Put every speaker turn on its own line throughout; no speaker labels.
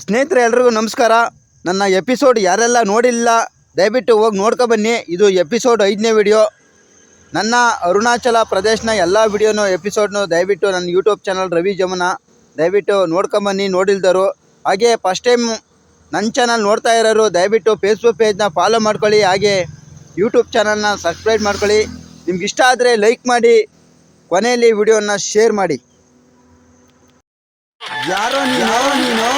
ಸ್ನೇಹಿತರೆ, ಎಲ್ರಿಗೂ ನಮಸ್ಕಾರ. ನನ್ನ ಎಪಿಸೋಡ್ ಯಾರೆಲ್ಲ ನೋಡಿಲ್ಲ, ದಯವಿಟ್ಟು ಹೋಗಿ ನೋಡ್ಕೊಬನ್ನಿ ಇದು ಎಪಿಸೋಡ್ ಐದನೇ ವಿಡಿಯೋ. ನನ್ನ ಅರುಣಾಚಲ ಪ್ರದೇಶನ ಎಲ್ಲ ವಿಡಿಯೋನು, ಎಪಿಸೋಡ್ನು ದಯವಿಟ್ಟು ನನ್ನ ಯೂಟ್ಯೂಬ್ ಚಾನಲ್ ರವಿ ಜಮುನ ದಯವಿಟ್ಟು ನೋಡ್ಕೊಂಬನ್ನಿ ನೋಡಿಲ್ದರು. ಹಾಗೆ ಫಸ್ಟ್ ಟೈಮ್ ನನ್ನ ಚಾನಲ್ ನೋಡ್ತಾ ಇರೋರು, ದಯವಿಟ್ಟು ಫೇಸ್ಬುಕ್ ಪೇಜ್ನ ಫಾಲೋ ಮಾಡ್ಕೊಳ್ಳಿ, ಹಾಗೆ ಯೂಟ್ಯೂಬ್ ಚಾನಲ್ನ ಸಬ್ಸ್ಕ್ರೈಬ್ ಮಾಡ್ಕೊಳ್ಳಿ. ನಿಮ್ಗೆ ಇಷ್ಟ ಆದರೆ ಲೈಕ್ ಮಾಡಿ, ಕೊನೆಯಲ್ಲಿ ವಿಡಿಯೋನ ಶೇರ್ ಮಾಡಿ. ಯಾರೋ ನೀನು?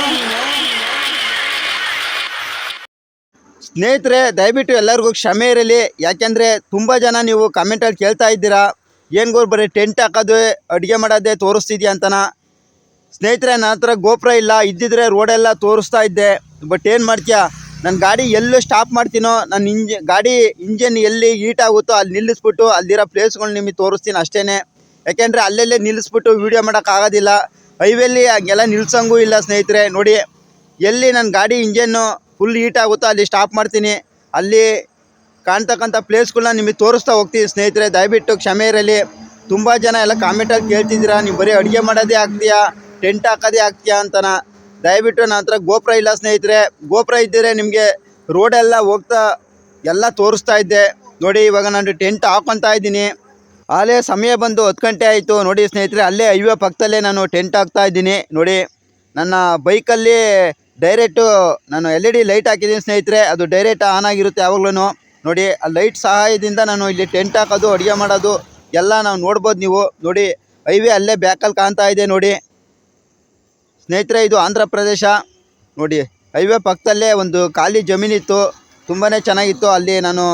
ಸ್ನೇಹಿತರೆ, ದಯವಿಟ್ಟು ಎಲ್ಲರಿಗೂ ಕ್ಷಮೆ ಇರಲಿ. ಯಾಕೆಂದರೆ ತುಂಬ ಜನ ನೀವು ಕಮೆಂಟಲ್ಲಿ ಕೇಳ್ತಾ ಇದ್ದೀರಾ. ಏನು ಬರೀ ಟೆಂಟ್ ಹಾಕೋದು, ಅಡುಗೆ ಮಾಡೋದೇ ತೋರಿಸ್ತಿದ್ಯಾ ಅಂತನ. ಸ್ನೇಹಿತರೆ, ನನ್ನ ಹತ್ರ ಗೋಪುರ ಇಲ್ಲ, ಇದ್ದಿದ್ರೆ ರೋಡೆಲ್ಲ ತೋರಿಸ್ತಾ ಇದ್ದೆ. ಬಟ್ ಏನು ಮಾಡ್ತೀಯಾ? ನನ್ನ ಗಾಡಿ ಎಲ್ಲೂ ಸ್ಟಾಪ್ ಮಾಡ್ತೀನೋ ನನ್ನ ಇಂಜ, ಗಾಡಿ ಇಂಜನ್ ಎಲ್ಲಿ ಹೀಟ್ ಆಗುತ್ತೋ ಅಲ್ಲಿ ನಿಲ್ಲಿಸ್ಬಿಟ್ಟು ಅಲ್ಲಿರೋ ಪ್ಲೇಸ್ಗಳು ನಿಮಗೆ ತೋರಿಸ್ತೀನಿ ಅಷ್ಟೇ ಯಾಕೆಂದರೆ ಅಲ್ಲಲ್ಲೇ ನಿಲ್ಲಿಸ್ಬಿಟ್ಟು ವೀಡಿಯೋ ಮಾಡೋಕ್ಕಾಗೋದಿಲ್ಲ ಹೈವೇಲಿ ಹಾಗೆಲ್ಲ ನಿಲ್ಸಂಗೂ ಇಲ್ಲ ಸ್ನೇಹಿತರೆ, ನೋಡಿ. ಎಲ್ಲಿ ನನ್ನ ಗಾಡಿ, ಇಂಜನ್ನು ಫುಲ್ ಹೀಟ್ ಆಗುತ್ತೋ ಅಲ್ಲಿ ಸ್ಟಾಪ್ ಮಾಡ್ತೀನಿ. ಅಲ್ಲಿ ಕಾಣ್ತಕ್ಕಂಥ ಪ್ಲೇಸ್ಗಳನ್ನ ನಿಮಗೆ ತೋರಿಸ್ತಾ ಹೋಗ್ತೀನಿ ಸ್ನೇಹಿತರೆ. ದಯವಿಟ್ಟು ಕ್ಷಮೆ ಇರಲಿ. ತುಂಬ ಜನ ಎಲ್ಲ ಕಾಮೆಂಟಲ್ಲಿ ಕೇಳ್ತಿದ್ದೀರಾ, ನೀವು ಬರೀ ಅಡುಗೆ ಮಾಡೋದೇ ಆಗ್ತೀಯಾ? ಟೆಂಟ್ ಹಾಕೋದೇ ಆಗ್ತೀಯಾ? ಅಂತನ. ದಯವಿಟ್ಟು ನನ್ನ ಹತ್ರ ಗೋಪುರ ಇಲ್ಲ ಸ್ನೇಹಿತರೆ. ಗೋಪುರ ಇದ್ದರೆ ನಿಮಗೆ ರೋಡೆಲ್ಲ ಹೋಗ್ತಾ ಎಲ್ಲ ತೋರಿಸ್ತಾ ಇದ್ದೆ. ನೋಡಿ, ಇವಾಗ ನಾನು ಟೆಂಟ್ ಹಾಕೊತಾ ಇದ್ದೀನಿ. ಆಲೇ ಸಮಯ ಬಂದು ಹತ್ತು ಗಂಟೆ ಆಯಿತು. ನೋಡಿ ಸ್ನೇಹಿತರೆ, ಅಲ್ಲೇ ಹೈವೇ ಪಕ್ಕದಲ್ಲೇ ನಾನು ಟೆಂಟ್ ಹಾಕ್ತಾ ಇದ್ದೀನಿ. ನೋಡಿ, ನನ್ನ ಬೈಕಲ್ಲಿ ಡೈರೆಕ್ಟು ನಾನು ಎಲ್ ಇ ಡಿ ಲೈಟ್ ಹಾಕಿದ್ದೀನಿ ಸ್ನೇಹಿತರೆ, ಅದು ಡೈರೆಕ್ಟ್ ಆನ್ ಆಗಿರುತ್ತೆ ಯಾವಾಗ್ಲೂ ನೋಡಿ, ಆ ಲೈಟ್ ಸಹಾಯದಿಂದ ನಾನು ಇಲ್ಲಿ ಟೆಂಟ್ ಹಾಕೋದು, ಅಡುಗೆ ಮಾಡೋದು ಎಲ್ಲ ನಾವು ನೋಡ್ಬೋದು ನೀವು. ನೋಡಿ, ಹೈವೇ ಅಲ್ಲೇ ಬ್ಯಾಕಲ್ಲಿ ಕಾಣ್ತಾ ಇದೆ ನೋಡಿ. ಸ್ನೇಹಿತರೆ, ಇದು ಆಂಧ್ರ ಪ್ರದೇಶ. ನೋಡಿ, ಹೈವೇ ಪಕ್ಕದಲ್ಲೇ ಒಂದು ಖಾಲಿ ಜಮೀನಿತ್ತು. ತುಂಬಾ ಚೆನ್ನಾಗಿತ್ತು. ಅಲ್ಲಿ ನಾನು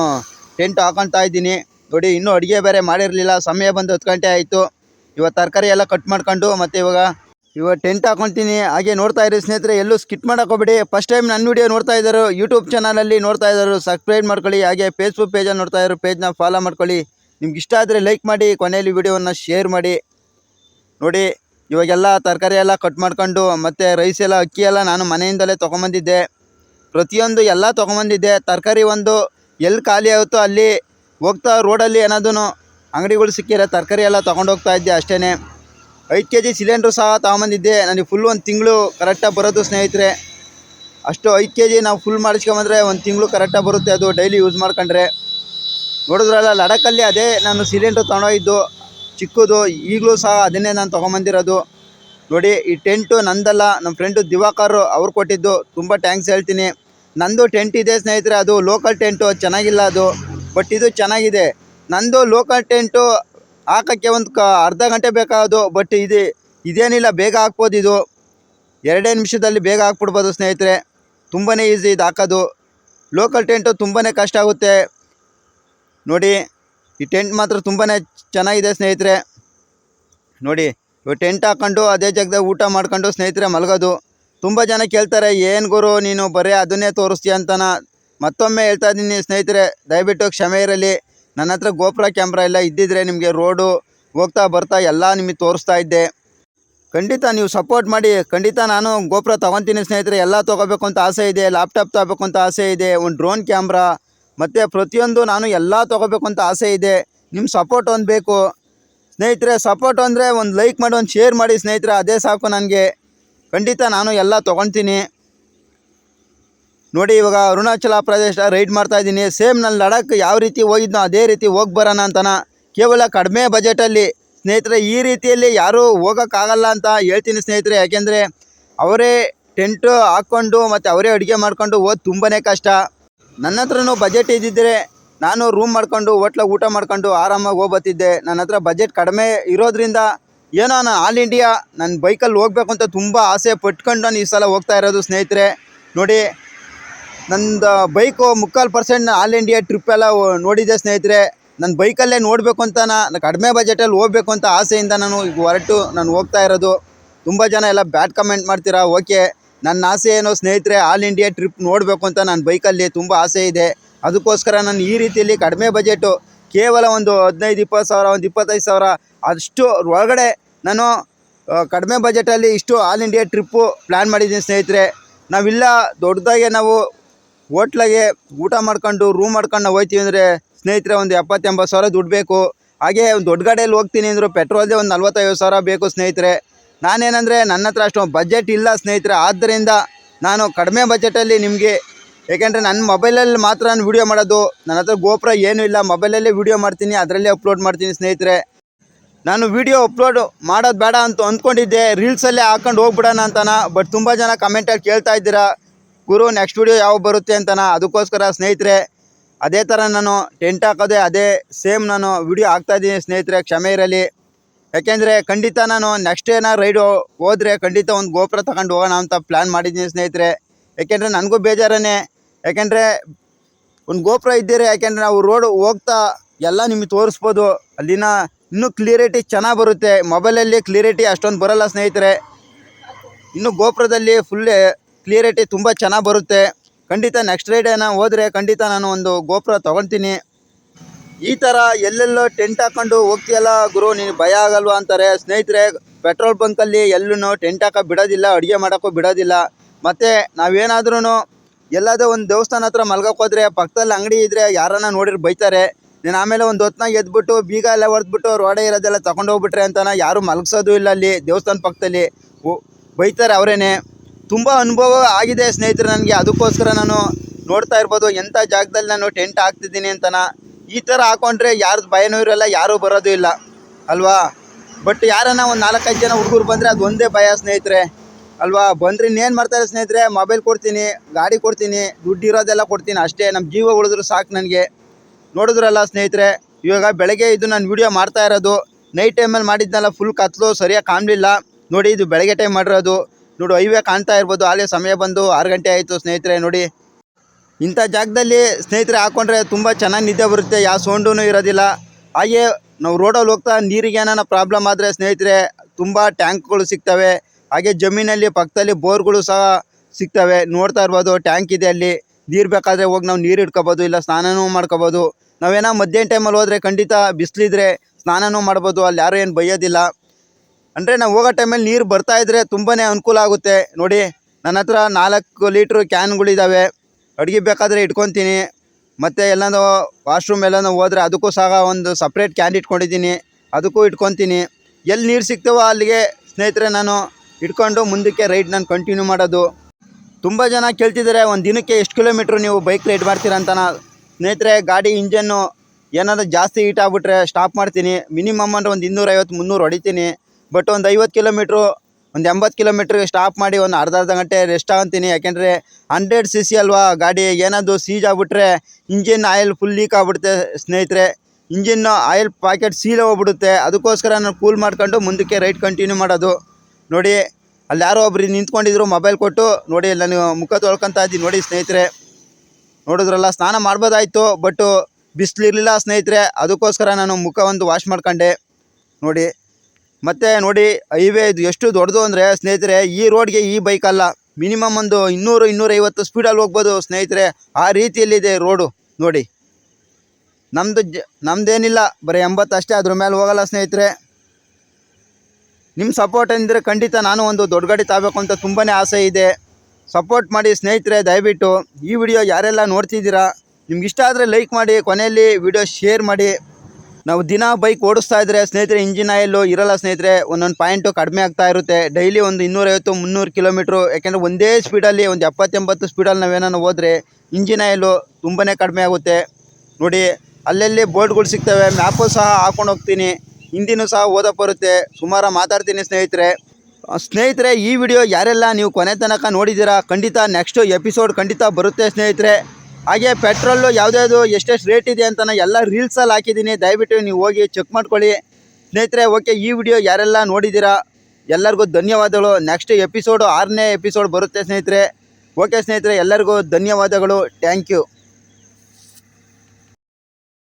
ಟೆಂಟ್ ಹಾಕೊತಾ ಇದ್ದೀನಿ. ನೋಡಿ, ಇನ್ನೂ ಅಡುಗೆ ಬೇರೆ ಮಾಡಿರಲಿಲ್ಲ. ಸಮಯ ಬಂದು ಹತ್ತು ಗಂಟೆ ಆಯಿತು. ಇವಾಗ ತರಕಾರಿ ಎಲ್ಲ ಕಟ್ ಮಾಡ್ಕೊಂಡು, ಮತ್ತು ಇವಾಗ ಇವಾಗ ಟೆಂಟ್ ಹಾಕೊತೀನಿ. ಹಾಗೆ ನೋಡ್ತಾ ಇರಿ ಸ್ನೇಹಿತರೆ, ಎಲ್ಲೂ ಸ್ಕಿಟ್ ಮಾಡೋಕ್ಕೋಬೇಡಿ ಫಸ್ಟ್ ಟೈಮ್ ನನ್ನ ವಿಡಿಯೋ ನೋಡ್ತಾ ಇದ್ದಾರೆ. ಯೂಟ್ಯೂಬ್ ಚಾನಲಲ್ಲಿ ನೋಡ್ತಾ ಇದ್ದಾರೆ. ಸಬ್ಸ್ಕ್ರೈಬ್ ಮಾಡ್ಕೊಳ್ಳಿ. ಹಾಗೆ ಫೇಸ್ಬುಕ್ ಪೇಜಲ್ಲಿ ನೋಡ್ತಾ ಇರೋ ಪೇಜ್ನ ಫಾಲೋ ಮಾಡ್ಕೊಳ್ಳಿ. ನಿಮ್ಗೆ ಇಷ್ಟ ಆದರೆ ಲೈಕ್ ಮಾಡಿ, ಕೊನೆಯಲ್ಲಿ ವಿಡಿಯೋವನ್ನು ಶೇರ್ ಮಾಡಿ. ನೋಡಿ, ಇವಾಗೆಲ್ಲ ತರಕಾರಿ ಎಲ್ಲ ಕಟ್ ಮಾಡ್ಕೊಂಡು, ಮತ್ತು ರೈಸ್ ಎಲ್ಲ, ಅಕ್ಕಿ ಎಲ್ಲ ನಾನು ಮನೆಯಿಂದಲೇ ತೊಗೊಂಬಂದಿದ್ದೆ. ಪ್ರತಿಯೊಂದು ಎಲ್ಲ ತೊಗೊಂಬಂದಿದ್ದೆ. ತರಕಾರಿ ಒಂದು ಎಲ್ಲಿ ಖಾಲಿ ಆಗುತ್ತೋ ಅಲ್ಲಿ ಹೋಗ್ತಾ ರೋಡಲ್ಲಿ ಏನಾದ್ರೂ ಅಂಗಡಿಗಳು ಸಿಕ್ಕಿರೋ ತರಕಾರಿ ಎಲ್ಲ ತೊಗೊಂಡೋಗ್ತಾ ಇದ್ದೆ ಅಷ್ಟೇ ಐದು ಕೆ ಜಿ ಸಿಲಿಂಡ್ರು ಸಹ ತೊಗೊಂಬಂದಿದ್ದೆ. ನನಗೆ ಫುಲ್ ಒಂದು ತಿಂಗಳು ಕರೆಕ್ಟಾಗಿ ಬರೋದು ಸ್ನೇಹಿತರೆ. ಅಷ್ಟು ಐದು ಕೆ ಜಿ ನಾವು ಫುಲ್ ಮಾಡಿಸ್ಕೊಂಬಂದ್ರೆ ಒಂದು ತಿಂಗಳು ಕರೆಕ್ಟಾಗಿ ಬರುತ್ತೆ. ಅದು ಡೈಲಿ ಯೂಸ್ ಮಾಡ್ಕೊಂಡ್ರೆ. ನೋಡಿದ್ರಲ್ಲ, ಲಡಕಲ್ಲಿ ಅದೇ ನಾನು ಸಿಲಿಂಡ್ರ್ ತೊಗೊಂಡೋಗಿದ್ದು. ಚಿಕ್ಕದು, ಈಗಲೂ ಸಹ ಅದನ್ನೇ ನಾನು ತೊಗೊಂಬಂದಿರೋದು. ನೋಡಿ, ಈ ಟೆಂಟು ನಂದಲ್ಲ ನಮ್ಮ ಫ್ರೆಂಡು ದಿವಾಕರ್ ಅವ್ರು ಕೊಟ್ಟಿದ್ದು. ತುಂಬ ಟ್ಯಾಂಕ್ಸ್ ಹೇಳ್ತೀನಿ. ನಂದು ಟೆಂಟ್ ಇದೆ ಸ್ನೇಹಿತರೆ, ಅದು ಲೋಕಲ್ ಟೆಂಟು, ಚೆನ್ನಾಗಿಲ್ಲ ಅದು. ಬಟ್ ಇದು ಚೆನ್ನಾಗಿದೆ. ನಂದು ಲೋಕಲ್ ಟೆಂಟು ಹಾಕೋಕ್ಕೆ ಒಂದು ಕ ಅರ್ಧ ಗಂಟೆ ಬೇಕಾಗೋದು ಬಟ್ ಇದು, ಇದೇನಿಲ್ಲ, ಬೇಗ ಹಾಕ್ಬೋದು ಇದು. ಎರಡೇ ನಿಮಿಷದಲ್ಲಿ ಬೇಗ ಹಾಕ್ಬಿಡ್ಬೋದು ಸ್ನೇಹಿತರೆ. ತುಂಬಾ ಈಸಿ ಇದು ಹಾಕೋದು. ಲೋಕಲ್ ಟೆಂಟು ತುಂಬಾ ಕಷ್ಟ ಆಗುತ್ತೆ. ನೋಡಿ, ಈ ಟೆಂಟ್ ಮಾತ್ರ ತುಂಬಾ ಚೆನ್ನಾಗಿದೆ ಸ್ನೇಹಿತರೆ. ನೋಡಿ, ಇವಾಗ ಟೆಂಟ್ ಹಾಕ್ಕೊಂಡು ಅದೇ ಜಾಗದಾಗ ಊಟ ಮಾಡ್ಕೊಂಡು ಸ್ನೇಹಿತರೆ ಮಲಗೋದು. ತುಂಬ ಜನ ಕೇಳ್ತಾರೆ, ಏನು ಗುರು, ನೀನು ಬರೀ ಅದನ್ನೇ ತೋರಿಸ್ತೀಯ ಅಂತನ? ಮತ್ತೊಮ್ಮೆ ಹೇಳ್ತಾ ಇದ್ದೀನಿ ಸ್ನೇಹಿತರೆ, ದಯವಿಟ್ಟು ಕ್ಷಮೆ ಇರಲಿ. ನನ್ನ ಹತ್ರ ಗೋಪುರ ಕ್ಯಾಮ್ರಾ ಎಲ್ಲ ಇದ್ದಿದ್ರೆ ನಿಮಗೆ ರೋಡು ಹೋಗ್ತಾ ಬರ್ತಾ ಎಲ್ಲ ನಿಮಗೆ ತೋರಿಸ್ತಾ ಇದ್ದೆ. ಖಂಡಿತ ನೀವು ಸಪೋರ್ಟ್ ಮಾಡಿ, ಖಂಡಿತ ನಾನು ಗೋಪುರ ತೊಗೊತೀನಿ ಸ್ನೇಹಿತರೆ, ಎಲ್ಲ ತೊಗೋಬೇಕು ಅಂತ ಆಸೆ ಇದೆ ಲ್ಯಾಪ್ಟಾಪ್ ತೊಗೋಬೇಕು ಅಂತ ಆಸೆ ಇದೆ, ಒಂದು ಡ್ರೋನ್ ಕ್ಯಾಮ್ರಾ, ಮತ್ತು ಪ್ರತಿಯೊಂದು ನಾನು ಎಲ್ಲ ತೊಗೋಬೇಕು ಅಂತ ಆಸೆ ಇದೆ. ನಿಮ್ಮ ಸಪೋರ್ಟ್ ಒಂದು ಬೇಕು. ಸ್ನೇಹಿತರೆ ಸಪೋರ್ಟ್ ಅಂದರೆ ಒಂದು ಲೈಕ್ ಮಾಡಿ, ಒಂದು ಶೇರ್ ಮಾಡಿ ಸ್ನೇಹಿತರೆ, ಅದೇ ಸಾಕು ನನಗೆ. ಖಂಡಿತ ನಾನು ಎಲ್ಲ ತೊಗೊಳ್ತೀನಿ ನೋಡಿ, ಇವಾಗ ಅರುಣಾಚಲ ಪ್ರದೇಶ ರೈಡ್ ಮಾಡ್ತಾ ಇದ್ದೀನಿ. ಸೇಮ್ ನಾನು ಲಡಾಖ್ ಯಾವ ರೀತಿ ಹೋಗಿದ್ನೋ ಅದೇ ರೀತಿ ಹೋಗಿ ಬರೋಣ ಅಂತನ. ಕೇವಲ ಕಡಿಮೆ ಬಜೆಟಲ್ಲಿ. ಸ್ನೇಹಿತರೆ, ಈ ರೀತಿಯಲ್ಲಿ ಯಾರೂ ಹೋಗೋಕ್ಕಾಗಲ್ಲ ಅಂತ ಹೇಳ್ತೀನಿ ಸ್ನೇಹಿತರೆ. ಯಾಕೆಂದರೆ, ಅವರೇ ಟೆಂಟು ಹಾಕ್ಕೊಂಡು ಮತ್ತು ಅವರೇ ಅಡುಗೆ ಮಾಡ್ಕೊಂಡು ಹೋದ್ ತುಂಬಾ ಕಷ್ಟ. ನನ್ನ ಹತ್ರನೂ ಬಜೆಟ್ ಇದ್ದಿದ್ದರೆ ನಾನು ರೂಮ್ ಮಾಡ್ಕೊಂಡು ಹೋಟ್ಲಾಗ ಊಟ ಮಾಡ್ಕೊಂಡು ಆರಾಮಾಗಿ ಹೋಗ್ಬತ್ತಿದ್ದೆ. ನನ್ನ ಹತ್ರ ಬಜೆಟ್ ಕಡಿಮೆ ಇರೋದ್ರಿಂದ ಏನೋ ನಾನು ಆಲ್ ಇಂಡಿಯಾ ನನ್ನ ಬೈಕಲ್ಲಿ ಹೋಗ್ಬೇಕು ಅಂತ ತುಂಬ ಆಸೆ ಪಟ್ಕೊಂಡು ನಾನು ಈ ಸಲ ಹೋಗ್ತಾ ಇರೋದು ಸ್ನೇಹಿತರೆ. ನೋಡಿ ನಂದು ಬೈಕು ಮುಕ್ಕಾಲು ಪರ್ಸೆಂಟ್ ಆಲ್ ಇಂಡಿಯಾ ಟ್ರಿಪ್ ಎಲ್ಲ ನೋಡಿದ್ದೆ ಸ್ನೇಹಿತರೆ. ನನ್ನ ಬೈಕಲ್ಲೇ ನೋಡಬೇಕು ಅಂತ ನಾನು ಕಡಿಮೆ ಬಜೆಟಲ್ಲಿ ಹೋಗ್ಬೇಕು ಅಂತ ಆಸೆಯಿಂದ ನಾನು ಈಗ ಹೊರಟು ನಾನು ಹೋಗ್ತಾ ಇರೋದು. ತುಂಬ ಜನ ಎಲ್ಲ ಬ್ಯಾಡ್ ಕಮೆಂಟ್ ಮಾಡ್ತೀರಾ? ಓಕೆ ನನ್ನ ಆಸೆ ಏನೋ ಸ್ನೇಹಿತರೆ ಆಲ್ ಇಂಡಿಯಾ ಟ್ರಿಪ್ ನೋಡಬೇಕು ಅಂತ ನನ್ನ ಬೈಕಲ್ಲಿ ತುಂಬ ಆಸೆ ಇದೆ. ಅದಕ್ಕೋಸ್ಕರ ನಾನು ಈ ರೀತಿಯಲ್ಲಿ ಕಡಿಮೆ ಬಜೆಟು ಕೇವಲ ಒಂದು ಹದಿನೈದು, ಇಪ್ಪತ್ತು ಸಾವಿರ, ಒಂದು ಇಪ್ಪತ್ತೈದು ಸಾವಿರ ಅಷ್ಟು ಒಳಗಡೆ ನಾನು ಕಡಿಮೆ ಬಜೆಟಲ್ಲಿ ಇಷ್ಟು ಆಲ್ ಇಂಡಿಯಾ ಟ್ರಿಪ್ಪು ಪ್ಲ್ಯಾನ್ ಮಾಡಿದ್ದೀನಿ ಸ್ನೇಹಿತರೆ. ನಾವಿಲ್ಲ ದೊಡ್ಡದಾಗೆ ನಾವು ಹೋಟ್ಲಾಗೆ ಊಟ ಮಾಡ್ಕೊಂಡು ರೂಮ್ ಮಾಡ್ಕೊಂಡು ನಾವು ಹೋಗ್ತೀವಿ ಅಂದರೆ ಸ್ನೇಹಿತರೆ ಒಂದು ಎಪ್ಪತ್ತು ಎಂಬತ್ತು ಸಾವಿರ ದುಡ್ಡು ಬೇಕು. ಹಾಗೆ ಒಂದು ದೊಡ್ಡ ಗಾಡಿಯಲ್ಲಿ ಹೋಗ್ತೀನಿ ಅಂದರು ಪೆಟ್ರೋಲ್ದೇ ಒಂದು ನಲ್ವತ್ತೈದು ಸಾವಿರ ಬೇಕು ಸ್ನೇಹಿತರೆ. ನಾನೇನಂದರೆ ನನ್ನ ಹತ್ರ ಅಷ್ಟು ಬಜೆಟ್ ಇಲ್ಲ ಸ್ನೇಹಿತರೆ. ಆದ್ದರಿಂದ ನಾನು ಕಡಿಮೆ ಬಜೆಟಲ್ಲಿ ನಿಮಗೆ, ಏಕೆಂದರೆ ನನ್ನ ಮೊಬೈಲಲ್ಲಿ ಮಾತ್ರ ನಾನು ವೀಡಿಯೋ ಮಾಡೋದು. ನನ್ನ ಹತ್ರ ಗೋಪುರ ಏನೂ ಇಲ್ಲ. ಮೊಬೈಲಲ್ಲೇ ವೀಡಿಯೋ ಮಾಡ್ತೀನಿ, ಅದರಲ್ಲೇ ಅಪ್ಲೋಡ್ ಮಾಡ್ತೀನಿ ಸ್ನೇಹಿತರೆ. ನಾನು ವಿಡಿಯೋ ಅಪ್ಲೋಡ್ ಮಾಡೋದು ಬೇಡ ಅಂತ ಅಂದ್ಕೊಂಡಿದ್ದೆ. ರೀಲ್ಸಲ್ಲೇ ಹಾಕೊಂಡು ಹೋಗ್ಬಿಡೋಣ ಅಂತನ ಬಟ್ ತುಂಬ ಜನ ಕಮೆಂಟಲ್ಲಿ ಕೇಳ್ತಾ ಇದ್ದೀರಾ. ಗುರು ನೆಕ್ಸ್ಟ್ ವಿಡಿಯೋ ಯಾವ ಬರುತ್ತೆ ಅಂತನ ಅದಕ್ಕೋಸ್ಕರ ಸ್ನೇಹಿತರೆ, ಅದೇ ಥರ ನಾನು ಟೆಂಟ್ ಹಾಕೋದೆ, ಅದೇ ಸೇಮ್ ನಾನು ವಿಡಿಯೋ ಹಾಕ್ತಾಯಿದ್ದೀನಿ ಸ್ನೇಹಿತರೆ, ಕ್ಷಮೆ ಇರಲಿ. ಯಾಕೆಂದರೆ ಖಂಡಿತ ನಾನು ನೆಕ್ಸ್ಟ್ ಏನೋ ರೈಡು ಹೋದರೆ ಖಂಡಿತ ಒಂದು ಗೋಪುರ ತಗೊಂಡು ಹೋಗೋಣ ಅಂತ ಪ್ಲ್ಯಾನ್ ಮಾಡಿದ್ದೀನಿ ಸ್ನೇಹಿತರೆ. ಯಾಕೆಂದರೆ ನನಗೂ ಬೇಜಾರನೇ. ಯಾಕೆಂದರೆ ಒಂದು ಗೋಪುರ ಇದ್ದೀರಿ ಯಾಕೆಂದರೆ ನಾವು ರೋಡ್ ಹೋಗ್ತಾ ಎಲ್ಲ ನಿಮಗೆ ತೋರಿಸ್ಬೋದು. ಅಲ್ಲಿನ ಇನ್ನೂ ಕ್ಲಿಯರಿಟಿ ಚೆನ್ನಾಗಿ ಬರುತ್ತೆ. ಮೊಬೈಲಲ್ಲಿ ಕ್ಲಿಯರಿಟಿ ಅಷ್ಟೊಂದು ಬರೋಲ್ಲ ಸ್ನೇಹಿತರೆ. ಇನ್ನು ಗೋಪುರದಲ್ಲಿ ಫುಲ್ ಕ್ಲಿಯರಿಟಿ ತುಂಬ ಚೆನ್ನಾಗಿ ಬರುತ್ತೆ. ಖಂಡಿತ ನೆಕ್ಸ್ಟ್ ರೈಡ್ ಏನೋ ಹೋದರೆ ಖಂಡಿತ ನಾನು ಒಂದು ಗೋಪುರ ತೊಗೊಳ್ತೀನಿ ಈ ಥರ ಎಲ್ಲೆಲ್ಲೋ ಟೆಂಟ್ ಹಾಕೊಂಡು ಹೋಗ್ತೀಯಲ್ಲ ಗುರು ನೀನು ಭಯ ಆಗಲ್ವಾ ಅಂತಾರೆ. ಸ್ನೇಹಿತರೆ ಪೆಟ್ರೋಲ್ ಬಂಕಲ್ಲಿ ಎಲ್ಲೂ ಟೆಂಟ್ ಹಾಕೋ ಬಿಡೋದಿಲ್ಲ, ಅಡುಗೆ ಮಾಡೋಕ್ಕೂ ಬಿಡೋದಿಲ್ಲ. ಮತ್ತು ನಾವೇನಾದ್ರೂ ಎಲ್ಲಾದರೂ ಒಂದು ದೇವಸ್ಥಾನ ಹತ್ರ ಮಲ್ಗಕ್ಕೆ ಹೋದ್ರೆ ಪಕ್ಕದಲ್ಲಿ ಅಂಗಡಿ ಇದ್ದರೆ ಯಾರನ್ನ ನೋಡಿರ್ ಬೈತಾರೆ. ನೀನು ಆಮೇಲೆ ಒಂದು ಹೊತ್ನಾಗ ಎದ್ಬಿಟ್ಟು ಬೀಗ ಎಲ್ಲ ಹೊಡೆದ್ಬಿಟ್ಟು ರೋಡೆ ಇರೋದೆಲ್ಲ ತಗೊಂಡು ಅಂತಾನ ಯಾರು ಮಲಗಿಸೋದು ಇಲ್ಲ ಅಲ್ಲಿ ದೇವಸ್ಥಾನ ಪಕ್ಕದಲ್ಲಿ. ಬೈತಾರೆ ಅವರೇನೆ. ತುಂಬ ಅನುಭವ ಆಗಿದೆ ಸ್ನೇಹಿತರೆ ನನಗೆ. ಅದಕ್ಕೋಸ್ಕರ ನಾನು ನೋಡ್ತಾ ಇರ್ಬೋದು ಎಂಥ ಜಾಗದಲ್ಲಿ ನಾನು ಟೆಂಟ್ ಹಾಕ್ತಿದ್ದೀನಿ ಅಂತನ. ಈ ಥರ ಹಾಕೊಂಡ್ರೆ ಯಾರ್ದು ಭಯನೂ ಇರಲ್ಲ, ಯಾರೂ ಬರೋದು ಇಲ್ಲ. ಅಲ್ವಾ? ಬಟ್ ಯಾರನ್ನ ಒಂದು ನಾಲ್ಕೈದು ಜನ ಹುಡುಗರು ಬಂದರೆ ಅದು ಒಂದೇ ಭಯ ಸ್ನೇಹಿತರೆ. ಅಲ್ವಾ? ಬಂದ್ರೆ ಇನ್ನೇನು ಮಾಡ್ತಾರೆ ಸ್ನೇಹಿತರೆ? ಮೊಬೈಲ್ ಕೊಡ್ತೀನಿ, ಗಾಡಿ ಕೊಡ್ತೀನಿ, ದುಡ್ಡು ಇರೋದೆಲ್ಲ ಕೊಡ್ತೀನಿ. ಅಷ್ಟೇ ನಮ್ಮ ಜೀವ ಉಳಿದ್ರು ಸಾಕು ನನಗೆ. ನೋಡಿದ್ರಲ್ಲ ಸ್ನೇಹಿತರೆ? ಇವಾಗ ಬೆಳಗ್ಗೆ ಇದು ನಾನು ವಿಡಿಯೋ ಮಾಡ್ತಾ ಇರೋದು. ನೈಟ್ ಟೈಮಲ್ಲಿ ಮಾಡಿದ್ನಲ್ಲ ಫುಲ್ ಕತ್ತಲು ಸರಿಯಾಗಿ ಕಾಣಲಿಲ್ಲ. ನೋಡಿ, ಇದು ಬೆಳಗ್ಗೆ ಟೈಮ್ ಮಾಡಿರೋದು. ನೋಡು ಹೈವೇ ಕಾಣ್ತಾ ಇರ್ಬೋದು. ಆಲೇ ಸಮಯ ಬಂದು ಆರು ಗಂಟೆ ಆಯಿತು ಸ್ನೇಹಿತರೆ, ನೋಡಿ. ಇಂಥ ಜಾಗದಲ್ಲಿ ಸ್ನೇಹಿತರೆ ಹಾಕ್ಕೊಂಡ್ರೆ ತುಂಬ ಚೆನ್ನಾಗಿ ನಿದ್ದೆ ಬರುತ್ತೆ. ಯಾವ ಸೌಂಡೂ ಇರೋದಿಲ್ಲ. ಹಾಗೆ ನಾವು ರೋಡಲ್ಲಿ ಹೋಗ್ತಾ ನೀರಿಗೆ ಏನಾನ ಪ್ರಾಬ್ಲಮ್ ಆದರೆ ಸ್ನೇಹಿತರೆ, ತುಂಬ ಟ್ಯಾಂಕ್ಗಳು ಸಿಗ್ತವೆ. ಹಾಗೆ ಜಮೀನಲ್ಲಿ ಪಕ್ಕದಲ್ಲಿ ಬೋರ್ಗಳು ಸಹ ಸಿಗ್ತವೆ. ನೋಡ್ತಾ ಇರ್ಬೋದು, ಟ್ಯಾಂಕ್ ಇದೆ ಅಲ್ಲಿ. ನೀರು ಬೇಕಾದರೆ ಹೋಗಿ ನಾವು ನೀರು ಇಟ್ಕೋಬೋದು ಇಲ್ಲ ಸ್ನಾನನೂ ಮಾಡ್ಕೋಬೋದು. ನಾವೇನೋ ಮಧ್ಯಾಹ್ನ ಟೈಮಲ್ಲಿ ಹೋದರೆ ಖಂಡಿತ ಬಿಸಿಲಿದ್ರೆ ಸ್ನಾನನೂ ಮಾಡ್ಬೋದು. ಅಲ್ಲಿ ಯಾರೂ ಏನು ಬೈಯೋದಿಲ್ಲ. ಅಂದರೆ ನಾವು ಹೋಗೋ ಟೈಮಲ್ಲಿ ನೀರು ಬರ್ತಾ ಇದ್ರೆ ತುಂಬಾ ಅನುಕೂಲ ಆಗುತ್ತೆ. ನೋಡಿ ನನ್ನ ಹತ್ರ ನಾಲ್ಕು ಲೀಟ್ರ್ ಕ್ಯಾನ್ಗಳಿದ್ದಾವೆ ಅಡುಗೆ ಬೇಕಾದರೆ ಇಟ್ಕೊತೀನಿ. ಮತ್ತು ಎಲ್ಲನೂ ವಾಶ್ರೂಮ್ ಎಲ್ಲನೋ ಹೋದರೆ ಅದಕ್ಕೂ ಸಹ ಒಂದು ಸಪ್ರೇಟ್ ಕ್ಯಾನ್ ಇಟ್ಕೊಂಡಿದ್ದೀನಿ. ಅದಕ್ಕೂ ಇಟ್ಕೊತೀನಿ. ಎಲ್ಲಿ ನೀರು ಸಿಗ್ತವೋ ಅಲ್ಲಿಗೆ ಸ್ನೇಹಿತರೆ ನಾನು ಇಟ್ಕೊಂಡು ಮುಂದಕ್ಕೆ ರೈಡ್ ನಾನು ಕಂಟಿನ್ಯೂ ಮಾಡೋದು. ತುಂಬ ಜನ ಕೇಳ್ತಿದ್ದಾರೆ ಒಂದು ದಿನಕ್ಕೆ ಎಷ್ಟು ಕಿಲೋಮೀಟ್ರ್ ನೀವು ಬೈಕ್ ರೈಡ್ ಮಾಡ್ತೀರಾ ನಾನು ಸ್ನೇಹಿತರೆ, ಗಾಡಿ ಇಂಜನ್ನು ಏನಾದರೂ ಜಾಸ್ತಿ ಹೀಟ್ ಆಗಿಬಿಟ್ರೆ ಸ್ಟಾಪ್ ಮಾಡ್ತೀನಿ. ಮಿನಿಮಮ್ ಅಂದರೆ ಒಂದು ಇನ್ನೂರೈವತ್ತು, ಮುನ್ನೂರು ಹೊಡಿತೀನಿ. ಬಟ್ ಒಂದು ಐವತ್ತು ಕಿಲೋಮೀಟ್ರು ಒಂದು ಎಂಬತ್ತು ಕಿಲೋಮೀಟ್ರ್ ಸ್ಟಾಪ್ ಮಾಡಿ ಒಂದು ಅರ್ಧ ಅರ್ಧ ಗಂಟೆ ರೆಸ್ಟ್ ಆಗ್ತೀನಿ ಯಾಕೆಂದರೆ ಹಂಡ್ರೆಡ್ ಸಿ ಸಿ ಅಲ್ವಾ, ಗಾಡಿ ಏನಾದರೂ ಸೀಜ್ ಆಗಿಬಿಟ್ರೆ ಇಂಜಿನ್ ಆಯಿಲ್ ಫುಲ್ ಲೀಕ್ ಆಗಿಬಿಡುತ್ತೆ ಸ್ನೇಹಿತರೆ. ಇಂಜಿನ್ ಆಯಿಲ್ ಪ್ಯಾಕೆಟ್ ಸೀಲ್ ಹೋಗ್ಬಿಡುತ್ತೆ ಅದಕ್ಕೋಸ್ಕರ ನಾನು ಕೂಲ್ ಮಾಡ್ಕೊಂಡು ಮುಂದಕ್ಕೆ ರೈಟ್ ಕಂಟಿನ್ಯೂ ಮಾಡೋದು. ನೋಡಿ, ಅಲ್ಲಿ ಯಾರೋ ಒಬ್ರು ನಿಂತ್ಕೊಂಡಿದ್ರು ಮೊಬೈಲ್ ಕೊಟ್ಟು ನೋಡಿ, ನಾನು ಮುಖ ತೊಳ್ಕೊತಾ ಇದ್ದೀನಿ ನೋಡಿ ಸ್ನೇಹಿತರೆ. ನೋಡಿದ್ರಲ್ಲ, ಸ್ನಾನ ಮಾಡ್ಬೋದಾಯಿತು ಬಟ್ಟು ಬಿಸಿಲಿರಲಿಲ್ಲ ಸ್ನೇಹಿತರೆ. ಅದಕ್ಕೋಸ್ಕರ ನಾನು ಮುಖ ಒಂದು ವಾಶ್ ಮಾಡ್ಕೊಂಡೆ. ನೋಡಿ ಮತ್ತು ನೋಡಿ ಹೈವೇ ಇದು ಎಷ್ಟು ದೊಡ್ಡದು ಅಂದರೆ ಸ್ನೇಹಿತರೆ, ಈ ರೋಡ್ಗೆ ಈ ಬೈಕಲ್ಲ ಮಿನಿಮಮ್ ಒಂದು ಇನ್ನೂರು, ಇನ್ನೂರೈವತ್ತು ಸ್ಪೀಡಲ್ಲಿ ಹೋಗ್ಬೋದು ಸ್ನೇಹಿತರೆ. ಆ ರೀತಿಯಲ್ಲಿದೆ ರೋಡು, ನೋಡಿ. ನಮ್ಮದು ಜ ನಮ್ಮದೇನಿಲ್ಲ ಬರೀ ಎಂಬತ್ತಷ್ಟೇ ಅದ್ರ ಮೇಲೆ ಹೋಗಲ್ಲ ಸ್ನೇಹಿತರೆ. ನಿಮ್ಮ ಸಪೋರ್ಟ್ ಅಂದರೆ ಖಂಡಿತ ನಾನು ಒಂದು ದೊಡ್ಡ ಗಾಡಿ ತಾಬೇಕು ಅಂತ ತುಂಬಾ ಆಸೆ ಇದೆ. ಸಪೋರ್ಟ್ ಮಾಡಿ ಸ್ನೇಹಿತರೆ, ದಯವಿಟ್ಟು ಈ ವಿಡಿಯೋ ಯಾರೆಲ್ಲ ನೋಡ್ತಿದ್ದೀರಾ, ನಿಮ್ಗೆ ಇಷ್ಟ ಆದರೆ ಲೈಕ್ ಮಾಡಿ, ಕೊನೆಯಲ್ಲಿ ವಿಡಿಯೋ ಶೇರ್ ಮಾಡಿ. ನಾವು ದಿನ ಬೈಕ್ ಓಡಿಸ್ತಾ ಇದ್ರೆ, ಸ್ನೇಹಿತರೆ, ಇಂಜಿನ್ ಆಯಿಲು ಇರಲ್ಲ ಸ್ನೇಹಿತರೆ, ಒಂದೊಂದು ಪಾಯಿಂಟು ಕಡಿಮೆ ಆಗ್ತಾ ಇರುತ್ತೆ. ಡೈಲಿ ಒಂದು ಇನ್ನೂರೈವತ್ತು, ಮುನ್ನೂರು ಕಿಲೋಮೀಟ್ರು, ಯಾಕೆಂದರೆ ಒಂದೇ ಸ್ಪೀಡಲ್ಲಿ ಒಂದು ಎಪ್ಪತ್ತೆಂಬತ್ತು ಸ್ಪೀಡಲ್ಲಿ ನಾವೇನೋ ಹೋದರೆ ಇಂಜಿನ್ ಆಯಿಲು ತುಂಬಾ ಕಡಿಮೆ ಆಗುತ್ತೆ. ನೋಡಿ, ಅಲ್ಲಲ್ಲಿ ಬೋರ್ಡ್ಗಳು ಸಿಗ್ತವೆ ಮ್ಯಾಪು ಸಹ ಹಾಕೊಂಡು ಹೋಗ್ತೀನಿ. ಹಿಂದಿನೂ ಸಹ ಓದಕ್ಕೆ ಬರುತ್ತೆ. ಸುಮಾರು ಮಾತಾಡ್ತೀನಿ ಸ್ನೇಹಿತರೆ. ಸ್ನೇಹಿತರೆ, ಈ ವಿಡಿಯೋ ಯಾರೆಲ್ಲ ನೀವು ಕೊನೆ ತನಕ ನೋಡಿದ್ದೀರಾ, ಖಂಡಿತ ನೆಕ್ಸ್ಟು ಎಪಿಸೋಡ್ ಖಂಡಿತ ಬರುತ್ತೆ ಸ್ನೇಹಿತರೆ. ಹಾಗೆ ಪೆಟ್ರೋಲು ಯಾವುದ್ಯಾವುದು ಎಷ್ಟೆಷ್ಟು ರೇಟ್ ಇದೆ ಅಂತ ಎಲ್ಲ ರೀಲ್ಸಲ್ಲಿ ಹಾಕಿದ್ದೀನಿ. ದಯವಿಟ್ಟು ನೀವು ಹೋಗಿ ಚೆಕ್ ಮಾಡ್ಕೊಳ್ಳಿ. ಸ್ನೇಹಿತರೆ ಓಕೆ ಈ ವಿಡಿಯೋ ಯಾರೆಲ್ಲ ನೋಡಿದ್ದೀರಾ, ಎಲ್ಲರಿಗೂ ಧನ್ಯವಾದಗಳು. ನೆಕ್ಸ್ಟ್ ಎಪಿಸೋಡು ಆರನೇ ಎಪಿಸೋಡ್ ಬರುತ್ತೆ ಸ್ನೇಹಿತರೆ. ಓಕೆ ಸ್ನೇಹಿತರೆ, ಎಲ್ಲರಿಗೂ ಧನ್ಯವಾದಗಳು. Thank you